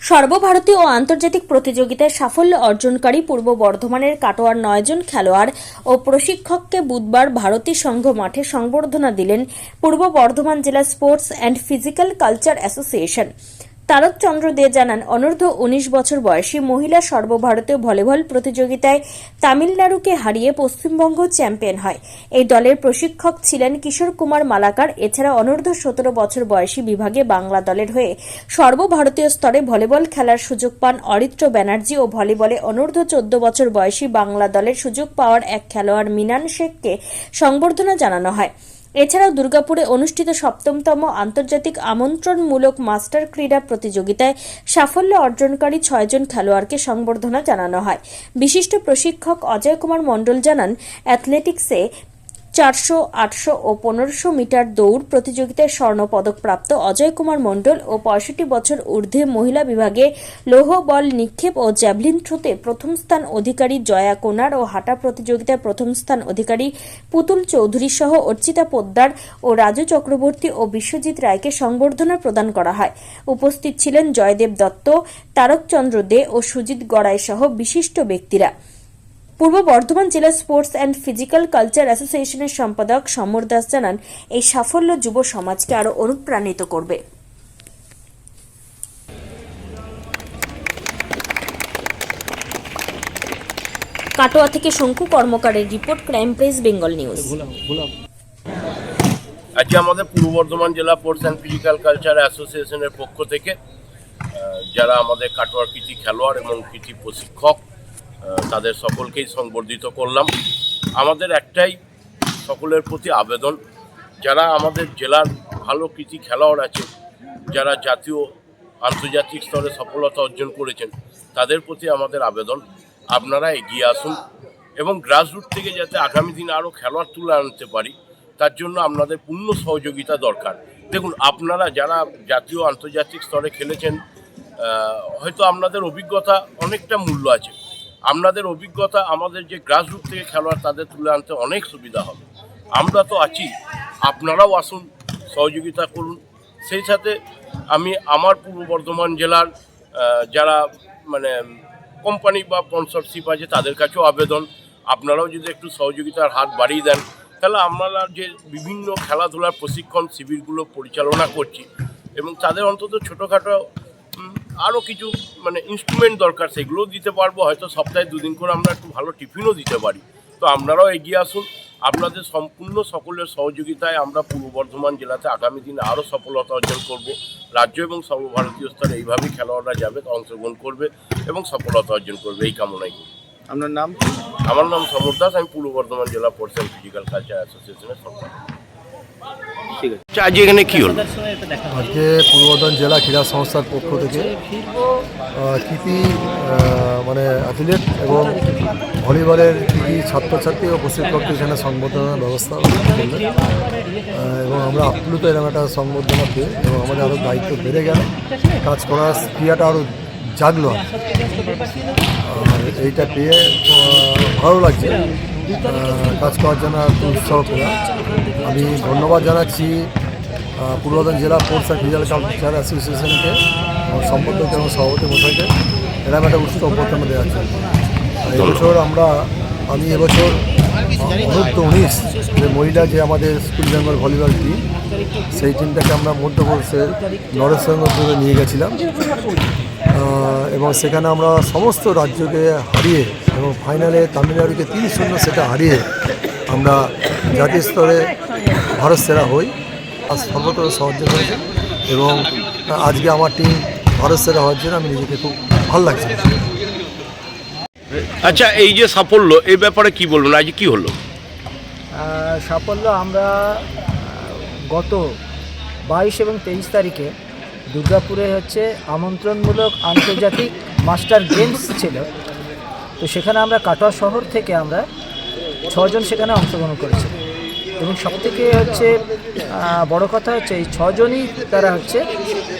সর্বভারতীয় ও আন্তর্জাতিক প্রতিযোগিতায় সাফল্য অর্জনকারী পূর্ব বর্ধমানের কাটোয়ার নয়জন খেলোয়াড় ও প্রশিক্ষককে বুধবার ভারতী সংঘ মাঠে সংবর্ধনা দিলেন পূর্ব বর্ধমান জেলা sports and physical culture association. Tarak Chandra Dey জানান, অনূর্ধ্ব উনিশ বছর বয়সী মহিলা সর্বভারতীয় ভলিবল প্রতিযোগিতায় তামিলনাড়ুকে হারিয়ে পশ্চিমবঙ্গ চ্যাম্পিয়ন হয়। এই দলের প্রশিক্ষক ছিলেন কিশোর কুমার মালাকার, এছাড়া অনূর্ধ্ব সতেরো বছর বয়সী বিভাগে বাংলা দলের হয়ে সর্বভারতীয় স্তরে ভলিবল খেলার সুযোগ পান অরিত্র ব্যানার্জি ও ভলিবলে অনূর্ধ্ব চোদ্দ বছর বয়সী বাংলা দলের সুযোগ পাওয়ার এক খেলোয়াড় মিনান শেখকে সংবর্ধনা জানানো হয়। এছাড়াও দুর্গাপুরে অনুষ্ঠিত সপ্তমতম আন্তর্জাতিক আমন্ত্রণমূলক মাস্টার ক্রীড়া প্রতিযোগিতায় সাফল্য অর্জনকারী ছয়জন খেলোয়াড়কে সংবর্ধনা জানানো হয়। বিশিষ্ট প্রশিক্ষক অজয় কুমার মণ্ডল জানান, অ্যাথলেটিক্সে চারশো, আটশো ও পনেরোশো মিটার দৌড় প্রতিযোগিতায় স্বর্ণ পদকপ্রাপ্ত অজয় কুমার মণ্ডল ও পঁয়ষট্টি বছর ঊর্ধ্বে মহিলা বিভাগে লৌহ বল নিক্ষেপ ও জ্যাভলিন থ্রোতে প্রথম স্থান অধিকারী জয়া কোনার ও হাঁটা প্রতিযোগিতায় প্রথম স্থান অধিকারী পুতুল চৌধুরী সহ অর্চিতা পোদ্দার ও রাজু চক্রবর্তী ও বিশ্বজিৎ রায়কে সংবর্ধনা প্রদান করা হয়। উপস্থিত ছিলেন জয়দেব দত্ত, তারকচন্দ্র দে ও সুজিত গড়াই সহ বিশিষ্ট ব্যক্তিরা। পূর্ব বর্ধমান জেলা স্পোর্টস অ্যান্ড ফিজিক্যাল কালচার অ্যাসোসিয়েশনের সম্পাদক সমর দাস জানান, এই সাফল্য যুব সমাজকে আরও অনুপ্রাণিত করবে। কাটোয়া থেকে Shanku কর্মকারের report, crime press, Bengal news. আজকে আমাদের পূর্ব বর্ধমান জেলা স্পোর্টস অ্যান্ড ফিজিক্যাল কালচার অ্যাসোসিয়েশনের পক্ষ থেকে যারা আমাদের কাটোয়ার কৃতি খেলোয়াড় এবং কৃতি প্রশিক্ষক তাদের সকলকেই সংবর্ধিত করলাম। আমাদের একটাই সকলের প্রতি আবেদন, যারা আমাদের জেলার ভালো কৃতি খেলোয়াড় আছে, যারা জাতীয়, আন্তর্জাতিক স্তরে সফলতা অর্জন করেছেন, তাদের প্রতি আমাদের আবেদন। আপনারা এগিয়ে আসুন এবং গ্রাসরুট থেকে যাতে আগামী দিনে আরও খেলোয়াড় তুলে আনতে পারি, তার জন্য আপনাদের পূর্ণ সহযোগিতা দরকার। দেখুন, আপনারা যারা জাতীয়, আন্তর্জাতিক স্তরে খেলেছেন হয়তো আপনাদের অভিজ্ঞতা অনেকটা মূল্য আছে। আপনাদের অভিজ্ঞতা, আমাদের যে গ্রাসরুট থেকে খেলোয়াড় তাদের তুলে আনতে অনেক সুবিধা হবে। আমরা তো আছি, আপনারাও আসুন, সহযোগিতা করুন। সেই সাথে আমি আমার পূর্ব বর্ধমান জেলার যারা মানে কোম্পানি বা স্পন্সরশিপ আছে, তাদের কাছেও আবেদন। আপনারাও যদি একটু সহযোগিতার হাত বাড়িয়ে দেন, তাহলে আমরা যে বিভিন্ন খেলাধুলার প্রশিক্ষণ শিবিরগুলো পরিচালনা করছি এবং তাদের অন্তত ছোটোখাটো আরও কিছু মানে ইনস্ট্রুমেন্ট দরকার সেগুলোও দিতে পারব। হয়তো সপ্তাহে দুদিন করে আমরা একটু ভালো টিফিনও দিতে পারি। তো আপনারাও এগিয়ে আসুন। আপনাদের সম্পূর্ণ সকলের সহযোগিতায় আমরা পূর্ব বর্ধমান জেলাতে আগামী দিনে আরও সফলতা অর্জন করব। রাজ্য এবং সর্বভারতীয় স্তরে এইভাবেই খেলোয়াড়রা যাবে অংশগ্রহণ করবে এবং সফলতা অর্জন করবে। এই কামনাই করি। আপনার নাম? আমার নাম সমর দাস। আমি পূর্ব বর্ধমান জেলা অ্যান্ড ফিজিক্যাল কালচার অ্যাসোসিয়েশনের সম্পাদক ঠিক আছে। আচ্ছা আজ এখানে কি হলো? আজকে পূর্ব বর্ধমান জেলা ক্রীড়া সংস্থার পক্ষ থেকে কৃতি মানে অ্যাথলেট এবং ভলিবলের কৃতি ছাত্রছাত্রী ও প্রশিক্ষককে এখানে সংবর্ধনার ব্যবস্থা করলেন। এবং আমরা আপ্লুত এরকম একটা সংবর্ধনা পেয়ে এবং আমাদের আরও দায়িত্ব বেড়ে গেল। কাজ করার ক্রিয়াটা আরও জাগলো। এইটা পেয়ে ভালো লাগছে। কাজ করার জন্য উৎসাহ পেলাম। আমি ধন্যবাদ জানাচ্ছি আহ, পূর্ব বর্ধমান জেলা স্পোর্টস অ্যান্ড ফিজিক্যাল কালচার অ্যাসোসিয়েশনকে এবং সম্পাদক এবং সভাপতি মশাইকে। এরকম একটা উৎসব অভ্যর্থনা দেওয়া আর এবছর আমরা আমি এবছর অনূর্ধ্ব উনিশ যে মহিলা যে আমাদের স্কুল বেঙ্গল ভলিবল টিম সেই টিমটাকে আমরা মধ্যপ্রদেশের নরেশনগরে নিয়ে গেছিলাম। এবং সেখানে আমরা সমস্ত রাজ্যকে হারিয়ে এবং ফাইনালে তামিলনাড়ুকে তিন শূন্য সেটা হারিয়ে আমরা জাতীয় স্তরে ভারত সেরা হই। আর সর্বত্র সাহায্য করেছে এবং আজকে আমার টিম ভারত সেরা হওয়ার জন্য আমি নিজেকে খুব ভালো লাগছে। আচ্ছা এই যে সাফল্য এই ব্যাপারে কি বলবেন? আজ কি হলো? সাফল্য আমরা গত বাইশ এবং তেইশ তারিখে দুর্গাপুরে হচ্ছে আমন্ত্রণমূলক আন্তর্জাতিক মাস্টার গেমস ছিল। তো সেখানে আমরা কাটোয়া শহর থেকে আমরা ছজন সেখানে অংশগ্রহণ করেছি। এবং সবথেকে হচ্ছে বড় কথা হচ্ছে এই ছজনই তারা হচ্ছে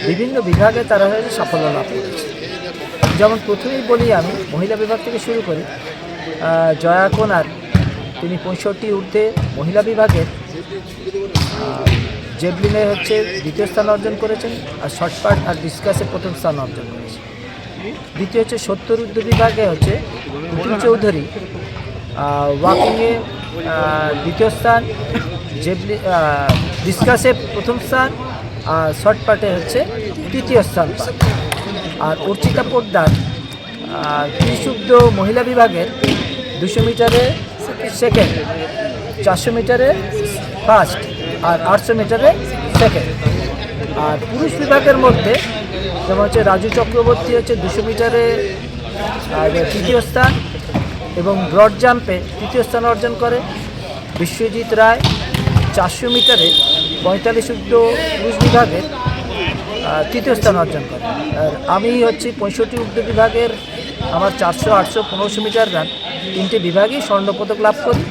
বিভিন্ন বিভাগে তারা হচ্ছে সাফল্য লাভ করেছে। যেমন প্রথমেই বলি আমি, মহিলা বিভাগ থেকে শুরু করি। জয়া কোনার, তিনি পঁয়ষট্টি ঊর্ধ্বে মহিলা বিভাগের জেভলিনে হচ্ছে দ্বিতীয় স্থান অর্জন করেছেন আর শর্টপাট আর ডিসকাসে প্রথম স্থান অর্জন করেছেন। দ্বিতীয় হচ্ছে সত্তর ঊর্ধ্ব বিভাগে হচ্ছে পুতুল চৌধুরী। ওয়াকিংয়ে দ্বিতীয় স্থান, জেবলি ডিসকাসে প্রথম স্থান, আর শর্টপাটে হচ্ছে তৃতীয় স্থান আর অর্চিতা পোদ্দার ত্রিশুদ্ধ মহিলা বিভাগের দুশো মিটারে সেকেন্ড চারশো মিটারে ফার্স্ট আর আটশো মিটারে সেকেন্ড আর পুরুষ বিভাগের মধ্যে যেমন হচ্ছে রাজু চক্রবর্তী হচ্ছে দুশো মিটারে তৃতীয় স্থান এবং ব্রড জাম্পে তৃতীয় স্থান অর্জন করে। বিশ্বজিৎ রায় চারশো মিটারে পঁয়তাল্লিশ ঊর্ধ্ব পুরুষ বিভাগের তৃতীয় স্থান অর্জন করে। আর আমি হচ্ছি পঁয়ষট্টি ঊর্ধ্ব বিভাগের আমার চারশো, আটশো, পনেরোশো মিটার রান তিনটে বিভাগেই স্বর্ণপদক লাভ করি।